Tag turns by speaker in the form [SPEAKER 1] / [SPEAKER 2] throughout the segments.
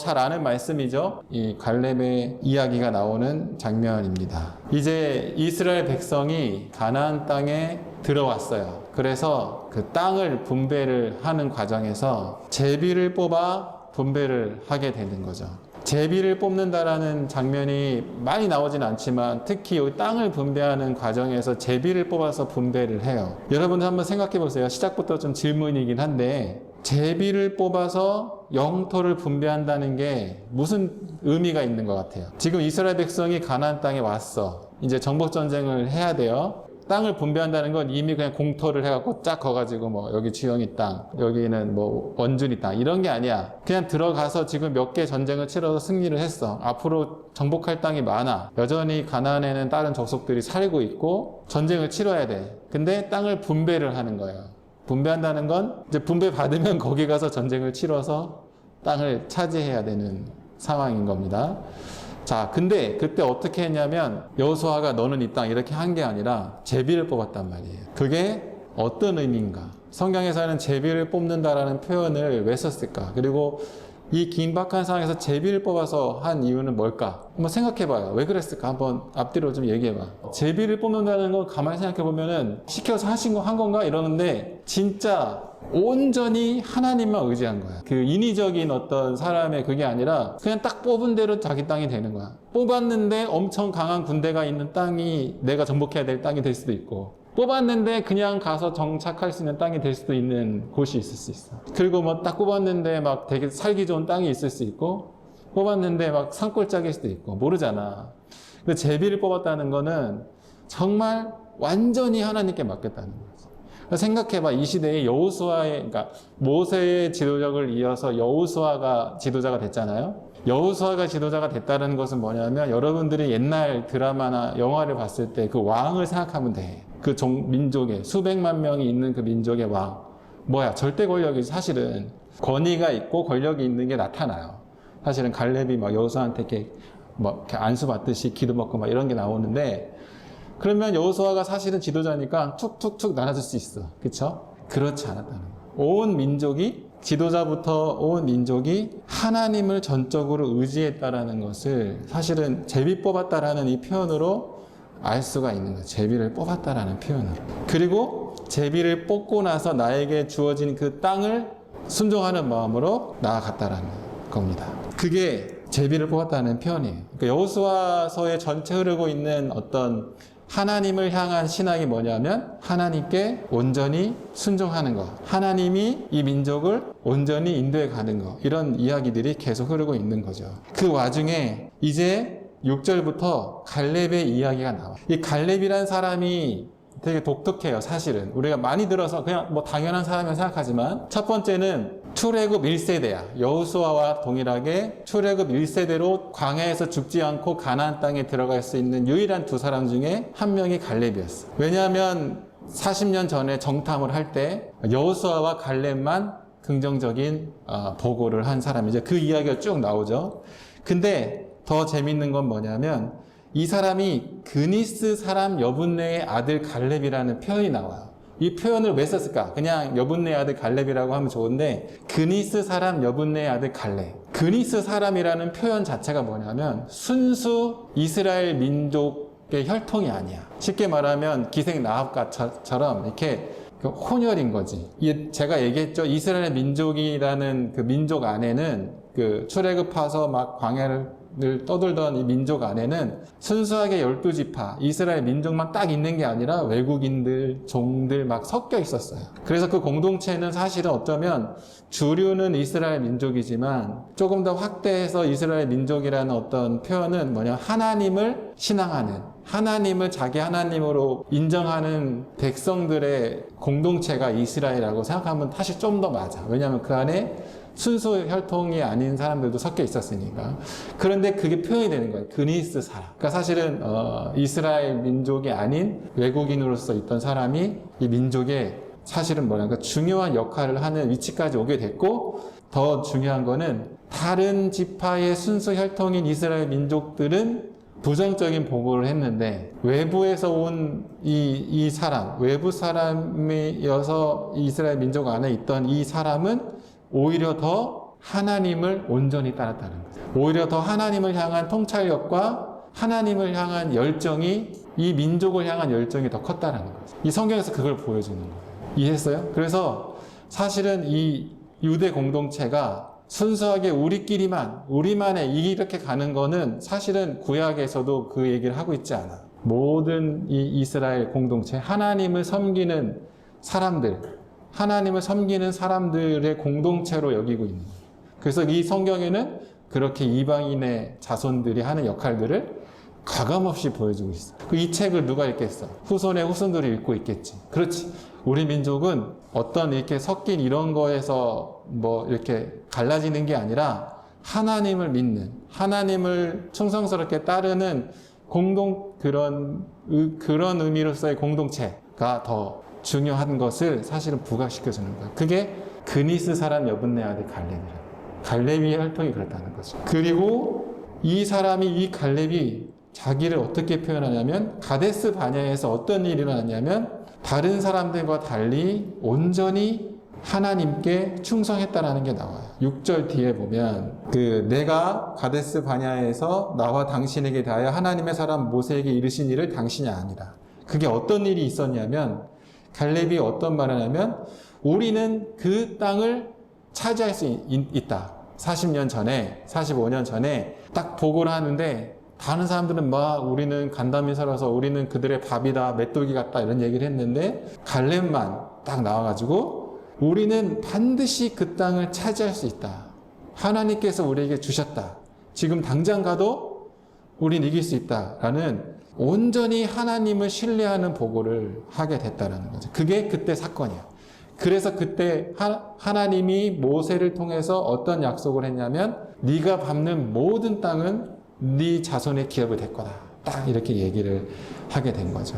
[SPEAKER 1] 잘 아는 말씀이죠. 이 갈렙의 이야기가 나오는 장면입니다. 이제 이스라엘 백성이 가나안 땅에 들어왔어요. 그래서 그 땅을 분배를 하는 과정에서 제비를 뽑아 분배를 하게 되는 거죠. 제비를 뽑는다라는 장면이 많이 나오진 않지만 특히 이 땅을 분배하는 과정에서 제비를 뽑아서 분배를 해요. 여러분 한번 생각해 보세요. 시작부터 좀 질문이긴 한데 제비를 뽑아서 영토를 분배한다는 게 무슨 의미가 있는 것 같아요. 지금 이스라엘 백성이 가나안 땅에 왔어. 이제 정복 전쟁을 해야 돼요. 땅을 분배한다는 건 이미 그냥 공터를 해갖고 쫙 거가지고 뭐 여기 주영이 땅, 여기는 뭐 원준이 땅 이런 게 아니야. 그냥 들어가서 지금 몇 개 전쟁을 치러서 승리를 했어. 앞으로 정복할 땅이 많아. 여전히 가나안에는 다른 족속들이 살고 있고 전쟁을 치러야 돼. 근데 땅을 분배를 하는 거예요. 분배한다는 건 이제 분배 받으면 거기 가서 전쟁을 치러서 땅을 차지해야 되는 상황인 겁니다. 자, 근데 그때 어떻게 했냐면 여호수아가 너는 이 땅 이렇게 한 게 아니라 제비를 뽑았단 말이에요. 그게 어떤 의미인가? 성경에서는 제비를 뽑는다라는 표현을 왜 썼을까? 그리고 이 긴박한 상황에서 제비를 뽑아서 한 이유는 뭘까? 한번 생각해봐요. 왜 그랬을까? 한번 앞뒤로 좀 얘기해봐. 제비를 뽑는다는 건 가만히 생각해보면은 시켜서 하신 거 한 건가? 이러는데 진짜 온전히 하나님만 의지한 거야. 그 인위적인 어떤 사람의 그게 아니라 그냥 딱 뽑은 대로 자기 땅이 되는 거야. 뽑았는데 엄청 강한 군대가 있는 땅이 내가 정복해야 될 땅이 될 수도 있고 뽑았는데 그냥 가서 정착할 수 있는 땅이 될 수도 있는 곳이 있을 수 있어. 그리고 뭐 딱 뽑았는데 막 되게 살기 좋은 땅이 있을 수 있고 뽑았는데 막 산골짜기일 수도 있고 모르잖아. 근데 제비를 뽑았다는 거는 정말 완전히 하나님께 맡겼다는 거지. 생각해봐 이 시대에 여우수아의 그러니까 모세의 지도력을 이어서 여우수아가 지도자가 됐잖아요. 여우수아가 지도자가 됐다는 것은 뭐냐면 여러분들이 옛날 드라마나 영화를 봤을 때 그 왕을 생각하면 돼. 그 종, 민족의 수백만 명이 있는 그 민족의 왕. 뭐야 절대 권력이 사실은 권위가 있고 권력이 있는 게 나타나요. 사실은 갈렙이 막 여우수아한테 이렇게 뭐 이렇게 안수 받듯이 기도 먹고 막 이런 게 나오는데 그러면 여호수아가 사실은 지도자니까 툭툭툭 나눠줄 수 있어. 그쵸? 그렇지 않았다는 거야. 온 민족이 지도자부터 온 민족이 하나님을 전적으로 의지했다라는 것을 사실은 제비 뽑았다라는 이 표현으로 알 수가 있는 거예요. 제비를 뽑았다라는 표현으로. 그리고 제비를 뽑고 나서 나에게 주어진 그 땅을 순종하는 마음으로 나아갔다라는 겁니다. 그게 제비를 뽑았다는 표현이에요. 그러니까 여호수아서에 전체 흐르고 있는 어떤 하나님을 향한 신앙이 뭐냐면 하나님께 온전히 순종하는 것. 하나님이 이 민족을 온전히 인도해 가는 것. 이런 이야기들이 계속 흐르고 있는 거죠. 그 와중에 이제 6절부터 갈렙의 이야기가 나와. 이 갈렙이란 사람이 되게 독특해요, 사실은. 우리가 많이 들어서 그냥 뭐 당연한 사람이라 생각하지만 첫 번째는 출애굽 1세대야. 여호수아와 동일하게 출애굽 1세대로 광야에서 죽지 않고 가나안 땅에 들어갈 수 있는 유일한 두 사람 중에 한 명이 갈렙이었어. 왜냐하면 40년 전에 정탐을 할 때 여호수아와 갈렙만 긍정적인 어, 보고를 한 사람이죠. 그 이야기가 쭉 나오죠. 근데 더 재밌는 건 뭐냐면 이 사람이 그니스 사람 여분네의 아들 갈렙이라는 표현이 나와요. 이 표현을 왜 썼을까? 그냥 여분네의 아들 갈렙이라고 하면 좋은데 그니스 사람 여분네의 아들 갈렙. 그니스 사람이라는 표현 자체가 뭐냐면 순수 이스라엘 민족의 혈통이 아니야. 쉽게 말하면 기생 나합가처럼 이렇게 그 혼혈인 거지. 제가 얘기했죠. 이스라엘 민족이라는 그 민족 안에는 그 출애굽해서 막 광야를 늘 떠돌던 이 민족 안에는 순수하게 열두 지파 이스라엘 민족만 딱 있는 게 아니라 외국인들 종들 막 섞여 있었어요. 그래서 그 공동체는 사실은 어쩌면 주류는 이스라엘 민족이지만 조금 더 확대해서 이스라엘 민족이라는 어떤 표현은 뭐냐 하나님을 신앙하는 하나님을 자기 하나님으로 인정하는 백성들의 공동체가 이스라엘이라고 생각하면 사실 좀 더 맞아. 왜냐하면 그 안에 순수 혈통이 아닌 사람들도 섞여 있었으니까. 그런데 그게 표현이 되는 거예요. 그니스 사람. 그러니까 사실은 어, 이스라엘 민족이 아닌 외국인으로서 있던 사람이 이 민족의 사실은 뭐냐면 중요한 역할을 하는 위치까지 오게 됐고 더 중요한 거는 다른 지파의 순수 혈통인 이스라엘 민족들은 부정적인 보고를 했는데 외부에서 온 이 이 사람 외부 사람이어서 이스라엘 민족 안에 있던 이 사람은 오히려 더 하나님을 온전히 따랐다는 거죠. 오히려 더 하나님을 향한 통찰력과 하나님을 향한 열정이 이 민족을 향한 열정이 더 컸다는 거죠. 이 성경에서 그걸 보여주는 거예요. 이해했어요? 그래서 사실은 이 유대 공동체가 순수하게 우리끼리만, 우리만의 이렇게 가는 거는 사실은 구약에서도 그 얘기를 하고 있지 않아. 모든 이 이스라엘 공동체, 하나님을 섬기는 사람들, 하나님을 섬기는 사람들의 공동체로 여기고 있는 거예요. 그래서 이 성경에는 그렇게 이방인의 자손들이 하는 역할들을 가감없이 보여주고 있어. 그 이 책을 누가 읽겠어? 후손의 후손들이 읽고 있겠지. 그렇지. 우리 민족은 어떤 이렇게 섞인 이런 거에서 뭐 이렇게 갈라지는 게 아니라 하나님을 믿는, 하나님을 충성스럽게 따르는 공동, 그런, 의- 그런 의미로서의 공동체가 더 중요한 것을 사실은 부각시켜 주는 거야. 그게 그니스 사람 여분네 아들 갈렙이라. 갈렙의 활동이 그렇다는 거죠. 그리고 이 사람이 이 갈렙이 자기를 어떻게 표현하냐면 가데스 바냐에서 어떤 일이 일어났냐면 다른 사람들과 달리 온전히 하나님께 충성했다라는 게 나와요. 6절 뒤에 보면 그 내가 가데스 바냐에서 나와 당신에게 대하여 하나님의 사람 모세에게 이르신 일을 당신이 아니라. 그게 어떤 일이 있었냐면 갈렙이 어떤 말을 하냐면 우리는 그 땅을 차지할 수 있, 있다. 40년 전에, 45년 전에 딱 보고를 하는데 다른 사람들은 막 우리는 간담이 살아서 우리는 그들의 밥이다, 메뚜기 같다 이런 얘기를 했는데 갈렙만 딱 나와가지고 우리는 반드시 그 땅을 차지할 수 있다. 하나님께서 우리에게 주셨다. 지금 당장 가도 우린 이길 수 있다 라는 온전히 하나님을 신뢰하는 보고를 하게 됐다라는 거죠. 그게 그때 사건이야. 그래서 그때 하, 하나님이 모세를 통해서 어떤 약속을 했냐면 네가 밟는 모든 땅은 네 자손의 기업이 될 거다. 딱 이렇게 얘기를 하게 된 거죠.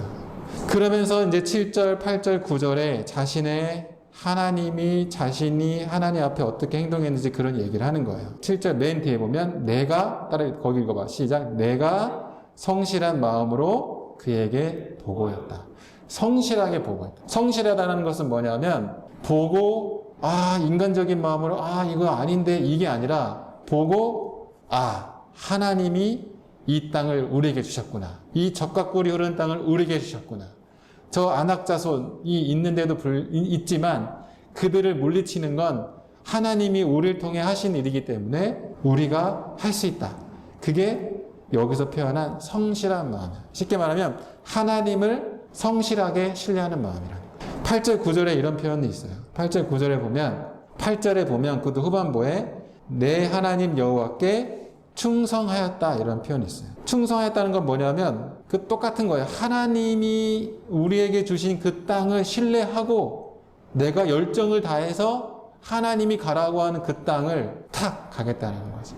[SPEAKER 1] 그러면서 이제 7절, 8절, 9절에 자신의 하나님이 자신이 하나님 앞에 어떻게 행동했는지 그런 얘기를 하는 거예요. 7절 맨 뒤에 보면 내가 따라 거기 읽어봐 시작 내가 성실한 마음으로 그에게 보고였다. 성실하게 보고했다. 성실하다는 것은 뭐냐면 보고 아 인간적인 마음으로 아 이거 아닌데 이게 아니라 보고 아 하나님이 이 땅을 우리에게 주셨구나. 이 적과 꿀이 흐르는 땅을 우리에게 주셨구나. 저 안악자손이 있는데도 불, 있지만 그들을 물리치는 건 하나님이 우리를 통해 하신 일이기 때문에 우리가 할 수 있다. 그게 여기서 표현한 성실한 마음이야. 쉽게 말하면 하나님을 성실하게 신뢰하는 마음이라는 거예요. 8절 9절에 이런 표현이 있어요. 8절 9절에 보면 8절에 보면 그도 후반부에 내 하나님 여호와께 충성하였다 이런 표현이 있어요. 충성하였다는 건 뭐냐면 그 똑같은 거예요. 하나님이 우리에게 주신 그 땅을 신뢰하고 내가 열정을 다해서 하나님이 가라고 하는 그 땅을 탁 가겠다는 거지.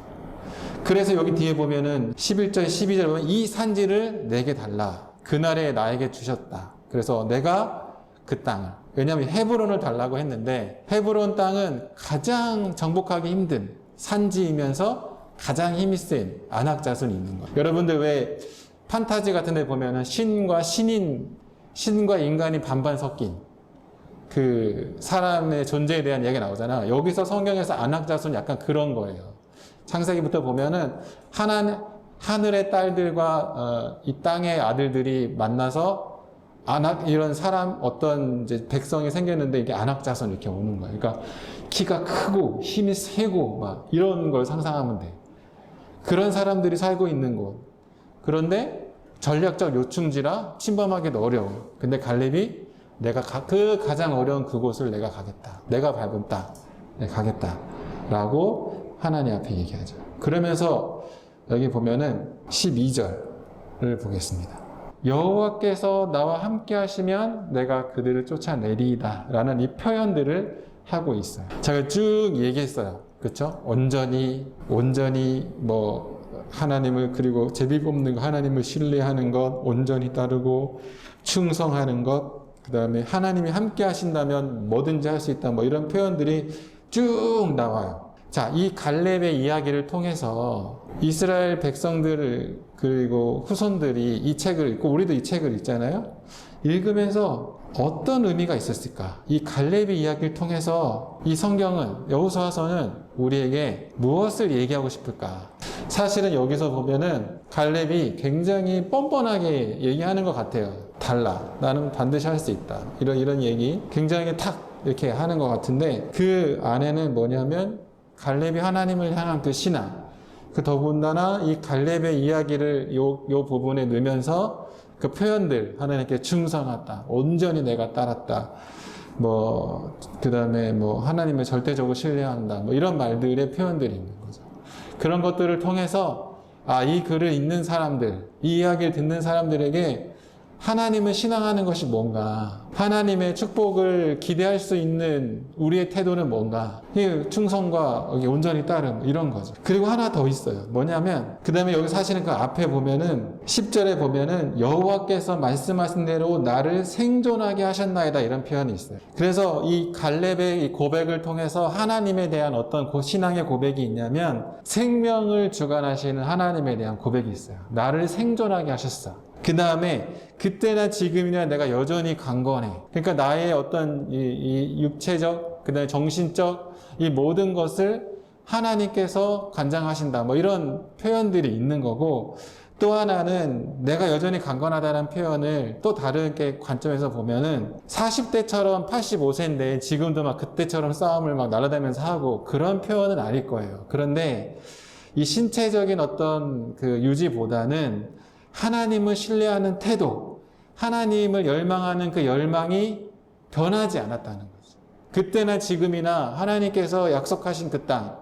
[SPEAKER 1] 그래서 여기 뒤에 보면은 11절, 12절 보면 이 산지를 내게 달라. 그날에 나에게 주셨다. 그래서 내가 그 땅을. 왜냐하면 헤브론을 달라고 했는데 헤브론 땅은 가장 정복하기 힘든 산지이면서 가장 힘이 센 안악 자손이 있는 거예요. 여러분들 왜 판타지 같은 데 보면은 신과 신인, 신과 인간이 반반 섞인 그 사람의 존재에 대한 이야기가 나오잖아. 여기서 성경에서 안악자손 약간 그런 거예요. 창세기부터 보면은 하나 하늘의 딸들과 어, 이 땅의 아들들이 만나서 안악 이런 사람 어떤 이제 백성이 생겼는데 이게 안악자손 이렇게 오는 거예요. 그러니까 키가 크고 힘이 세고 막 이런 걸 상상하면 돼. 그런 사람들이 살고 있는 곳. 그런데 전략적 요충지라 침범하기도 어려워. 근데 갈렙이 내가 가, 그 가장 어려운 그곳을 내가 가겠다. 내가 밟은 땅, 내가 가겠다. 라고 하나님 앞에 얘기하죠. 그러면서 여기 보면은 12절을 보겠습니다. 여호와께서 나와 함께 하시면 내가 그들을 쫓아내리이다. 라는 이 표현들을 하고 있어요. 제가 쭉 얘기했어요. 그쵸? 온전히, 온전히 뭐, 하나님을, 그리고 제비 뽑는 거, 하나님을 신뢰하는 것, 온전히 따르고, 충성하는 것, 그 다음에 하나님이 함께 하신다면 뭐든지 할 수 있다. 뭐 이런 표현들이 쭉 나와요. 자, 이 갈렙의 이야기를 통해서 이스라엘 백성들 그리고 후손들이 이 책을 읽고 우리도 이 책을 읽잖아요. 읽으면서 어떤 의미가 있었을까? 이 갈렙의 이야기를 통해서 이 성경은 여호수아서는 우리에게 무엇을 얘기하고 싶을까? 사실은 여기서 보면은 갈렙이 굉장히 뻔뻔하게 얘기하는 것 같아요. 달라. 나는 반드시 할 수 있다. 이런 이런 얘기 굉장히 탁 이렇게 하는 것 같은데 그 안에는 뭐냐면 갈렙이 하나님을 향한 그 신앙. 그 더군다나 이 갈렙의 이야기를 요, 요 부분에 넣으면서 그 표현들 하나님께 충성하다 온전히 내가 따랐다 뭐 그 다음에 뭐 하나님을 절대적으로 신뢰한다. 뭐 이런 말들의 표현들이 있는 거죠. 그런 것들을 통해서 아 이 글을 읽는 사람들 이 이야기를 듣는 사람들에게 하나님을 신앙하는 것이 뭔가 하나님의 축복을 기대할 수 있는 우리의 태도는 뭔가. 이 충성과 온전히 따름 이런 거죠. 그리고 하나 더 있어요. 뭐냐면 그 다음에 여기 사실은 그 앞에 보면은 10절에 보면은 여호와께서 말씀하신 대로 나를 생존하게 하셨나이다 이런 표현이 있어요. 그래서 이 갈렙의 이 고백을 통해서 하나님에 대한 어떤 고- 신앙의 고백이 있냐면 생명을 주관하시는 하나님에 대한 고백이 있어요. 나를 생존하게 하셨어 그 다음에 그때나 지금이나 내가 여전히 강건해. 그러니까 나의 어떤 이, 이 육체적, 그 다음에 정신적 이 모든 것을 하나님께서 관장하신다. 뭐 이런 표현들이 있는 거고 또 하나는 내가 여전히 강건하다는 표현을 또 다른 게 관점에서 보면은 40대처럼 85세인데 지금도 막 그때처럼 싸움을 막 날아다니면서 하고 그런 표현은 아닐 거예요. 그런데 이 신체적인 어떤 그 유지보다는 하나님을 신뢰하는 태도, 하나님을 열망하는 그 열망이 변하지 않았다는 거죠. 그때나 지금이나 하나님께서 약속하신 그 땅,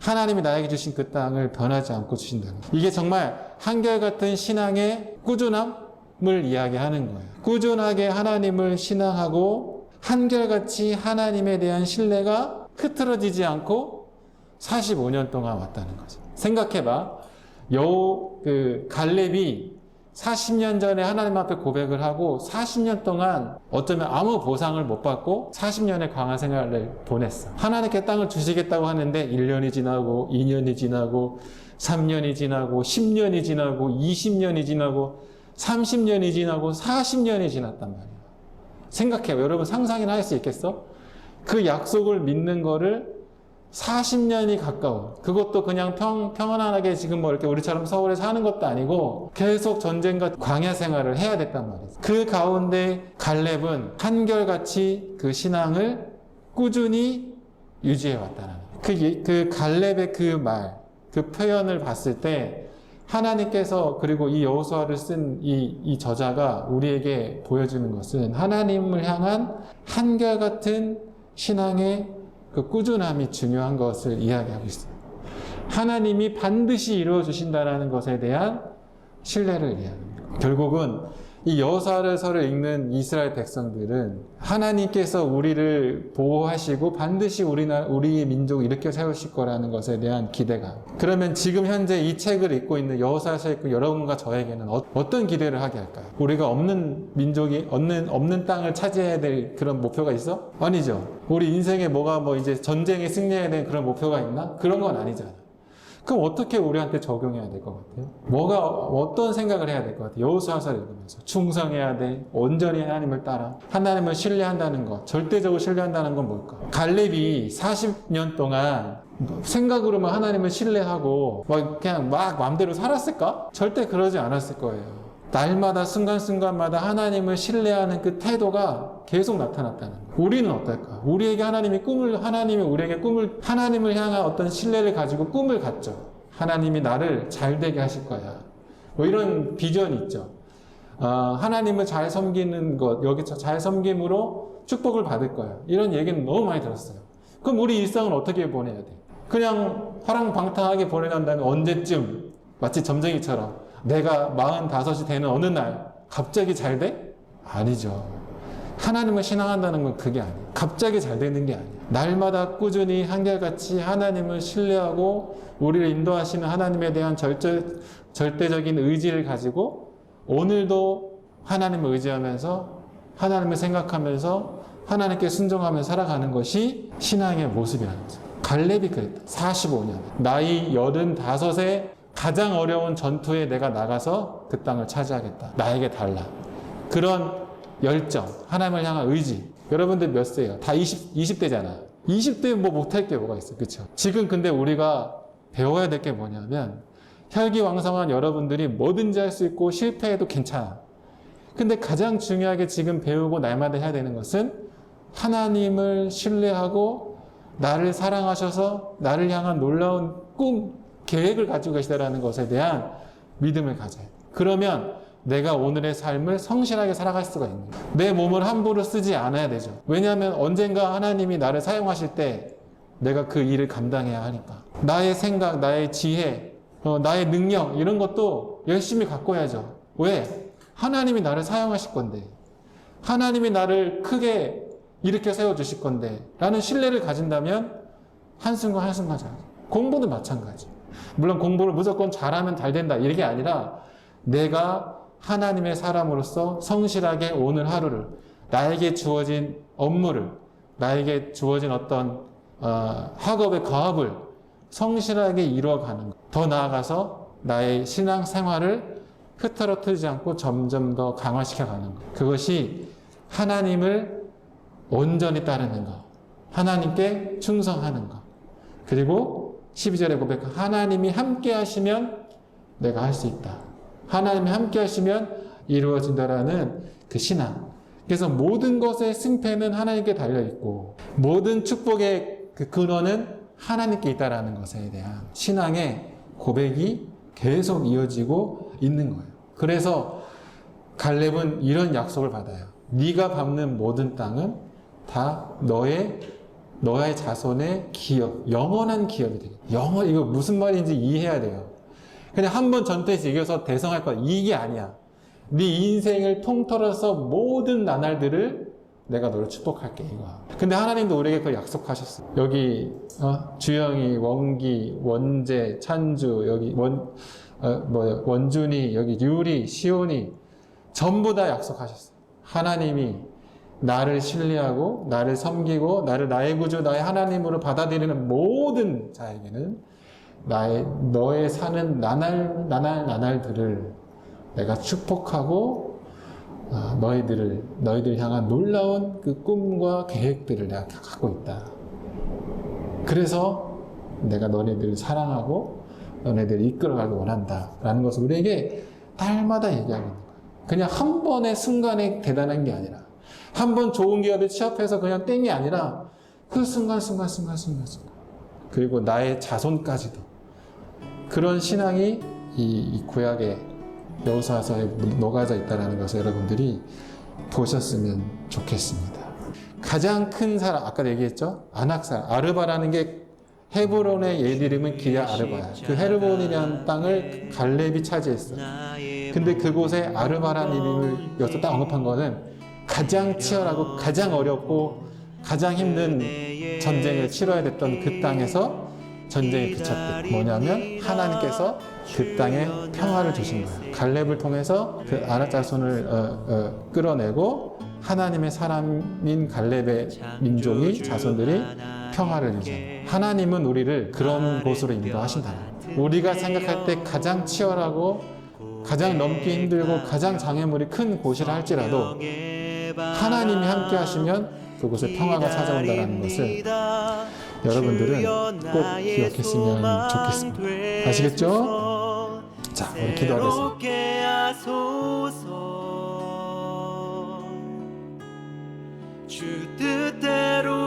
[SPEAKER 1] 하나님이 나에게 주신 그 땅을 변하지 않고 주신다는 거예요. 이게 정말 한결같은 신앙의 꾸준함을 이야기하는 거예요. 꾸준하게 하나님을 신앙하고 한결같이 하나님에 대한 신뢰가 흐트러지지 않고 45년 동안 왔다는 거죠. 생각해봐. 여호 그 갈렙이 40년 전에 하나님 앞에 고백을 하고 40년 동안 어쩌면 아무 보상을 못 받고 40년의 광야 생활을 보냈어. 하나님께 땅을 주시겠다고 하는데 1년이 지나고 2년이 지나고 3년이 지나고 10년이 지나고 20년이 지나고 30년이 지나고 40년이 지났단 말이야. 생각해요. 여러분 상상이나 할 수 있겠어? 그 약속을 믿는 거를 40년이 가까워. 그것도 그냥 평, 평안하게 지금 뭐 이렇게 우리처럼 서울에 사는 것도 아니고 계속 전쟁과 광야 생활을 해야 됐단 말이죠. 그 가운데 갈렙은 한결같이 그 신앙을 꾸준히 유지해 왔다는 거예요. 그, 이- 그 갈렙의 그 말, 그 표현을 봤을 때 하나님께서 그리고 이 여호수아를 쓴 이 이 저자가 우리에게 보여주는 것은 하나님을 향한 한결같은 신앙의 그 꾸준함이 중요한 것을 이야기하고 있어요. 하나님이 반드시 이루어 주신다라는 것에 대한 신뢰를 이야기합니다. 결국은 이 여호사서를 읽는 이스라엘 백성들은 하나님께서 우리를 보호하시고 반드시 우리나 우리의 민족을 일으켜 세우실 거라는 것에 대한 기대감. 그러면 지금 현재 이 책을 읽고 있는 여호사서 읽고 여러분과 저에게는 어, 떤 기대를 하게 할까요? 우리가 없는 민족이 없는 없는 땅을 차지해야 될 그런 목표가 있어? 아니죠. 우리 인생에 뭐가 뭐 이제 전쟁에 승리해야 되는 그런 목표가 있나? 그런 건 아니잖아. 그럼 어떻게 우리한테 적용해야 될 것 같아요? 뭐가 어떤 생각을 해야 될 것 같아요? 여호수아서를 읽으면서 충성해야 돼, 온전히 하나님을 따라 하나님을 신뢰한다는 것, 절대적으로 신뢰한다는 건 뭘까? 갈렙이 40년 동안 생각으로만 하나님을 신뢰하고 막 그냥 막 마음대로 살았을까? 절대 그러지 않았을 거예요. 날마다 순간순간마다 하나님을 신뢰하는 그 태도가 계속 나타났다는 거예요. 우리는 어떨까? 우리에게 하나님이 꿈을, 하나님이 우리에게 꿈을, 하나님을 향한 어떤 신뢰를 가지고 꿈을 갖죠. 하나님이 나를 잘 되게 하실 거야. 뭐 이런 비전이 있죠. 아, 하나님을 잘 섬기는 것, 여기서 잘 섬김으로 축복을 받을 거야. 이런 얘기는 너무 많이 들었어요. 그럼 우리 일상은 어떻게 보내야 돼? 그냥 화랑방탕하게 보내난다면 언제쯤 마치 점쟁이처럼 내가 45이 되는 어느 날 갑자기 잘 돼? 아니죠. 하나님을 신앙한다는 건 그게 아니에요. 갑자기 잘 되는 게 아니에요. 날마다 꾸준히 한결같이 하나님을 신뢰하고 우리를 인도하시는 하나님에 대한 절대, 절대적인 의지를 가지고 오늘도 하나님을 의지하면서 하나님을 생각하면서 하나님께 순종하며 살아가는 것이 신앙의 모습이라는 거죠. 갈렙이 그랬다. 45년. 나이 85세 가장 어려운 전투에 내가 나가서 그 땅을 차지하겠다. 나에게 달라. 그런 열정, 하나님을 향한 의지. 여러분들 몇 세예요? 다 20, 20대잖아. 20대 뭐 못할 게 뭐가 있어. 그쵸? 지금 근데 우리가 배워야 될 게 뭐냐면 혈기왕성한 여러분들이 뭐든지 할 수 있고 실패해도 괜찮아. 근데 가장 중요하게 지금 배우고 날마다 해야 되는 것은 하나님을 신뢰하고 나를 사랑하셔서 나를 향한 놀라운 꿈, 계획을 가지고 계시다라는 것에 대한 믿음을 가져요. 그러면 내가 오늘의 삶을 성실하게 살아갈 수가 있는 거예요. 내 몸을 함부로 쓰지 않아야 되죠. 왜냐하면 언젠가 하나님이 나를 사용하실 때 내가 그 일을 감당해야 하니까. 나의 생각, 나의 지혜, 어, 나의 능력 이런 것도 열심히 갖고 야죠 왜? 하나님이 나를 사용하실 건데. 하나님이 나를 크게 일으켜 세워주실 건데. 라는 신뢰를 가진다면 한순간 한순간 잘. 공부도 마찬가지. 물론 공부를 무조건 잘하면 잘 된다. 이게 아니라 내가 하나님의 사람으로서 성실하게 오늘 하루를 나에게 주어진 업무를 나에게 주어진 어떤 어, 학업의 과업을 성실하게 이루어가는 것. 더 나아가서 나의 신앙 생활을 흐트러뜨리지 않고 점점 더 강화시켜 가는 것. 그것이 하나님을 온전히 따르는 것. 하나님께 충성하는 것. 그리고 12절에 고백 하나님이 함께 하시면 내가 할 수 있다. 하나님이 함께 하시면 이루어진다라는 그 신앙. 그래서 모든 것의 승패는 하나님께 달려 있고 모든 축복의 그 근원은 하나님께 있다라는 것에 대한 신앙의 고백이 계속 이어지고 있는 거예요. 그래서 갈렙은 이런 약속을 받아요. 네가 밟는 모든 땅은 다 너의 너의 자손의 기업, 영원한 기업이 되겠다. 영원 이거 무슨 말인지 이해해야 돼요. 그냥 한 번 전투에서 이겨서 대성할 거야. 이게 아니야. 네 인생을 통틀어서 모든 나날들을 내가 너를 축복할게 이거. 근데 하나님도 우리에게 그걸 약속하셨어. 여기 어, 주영이, 원기, 원재, 찬주 여기 원 어, 뭐 원준이 여기 유리, 시온이 전부 다 약속하셨어. 하나님이 나를 신뢰하고 나를 섬기고 나를 나의 구주 나의 하나님으로 받아들이는 모든 자에게는 나의 너의 사는 나날 나날 나날들을 내가 축복하고 어, 너희들을 너희들 향한 놀라운 그 꿈과 계획들을 내가 다 갖고 있다. 그래서 내가 너네들을 사랑하고 너네들을 이끌어가길 원한다라는 것을 우리에게 날마다 얘기하고 있는 거예요. 그냥 한 번의 순간에 대단한 게 아니라 한 번 좋은 기업에 취업해서 그냥 땡이 아니라 그 순간 순간 순간 순간 순간 그리고 나의 자손까지도 그런 신앙이 이, 이 구약의 여호수아서에 녹아져 있다는 것을 여러분들이 보셨으면 좋겠습니다. 가장 큰 사람 아까 얘기했죠 아낙사 아르바라는 게 헤브론의 옛 이름은 기야 아르바야. 그 헤르본이라는 땅을 갈렙이 차지했어. 근데 그곳에 아르바라는 이름을 여기서 딱 언급한 거는 가장 치열하고 가장 어렵고 가장 힘든 전쟁을 치러야 됐던 그 땅에서 전쟁이 그쳤대. 뭐냐면 하나님께서 그 땅에 평화를 주신 거예요. 갈렙을 통해서 그 아낙 자손을 어, 어, 끌어내고 하나님의 사람인 갈렙의 민족이 자손들이 평화를 이루죠. 하나님은 우리를 그런 곳으로 인도하신다. 우리가 생각할 때 가장 치열하고 가장 넘기 힘들고 가장 장애물이 큰 곳이라 할지라도 하나님이 함께 하시면 그곳에 평화가 찾아온다는 것을 여러분들은 꼭 기억했으면 좋겠습니다. 아시겠죠? 자, 우리 기도하겠습니다.
[SPEAKER 2] 주 뜻대로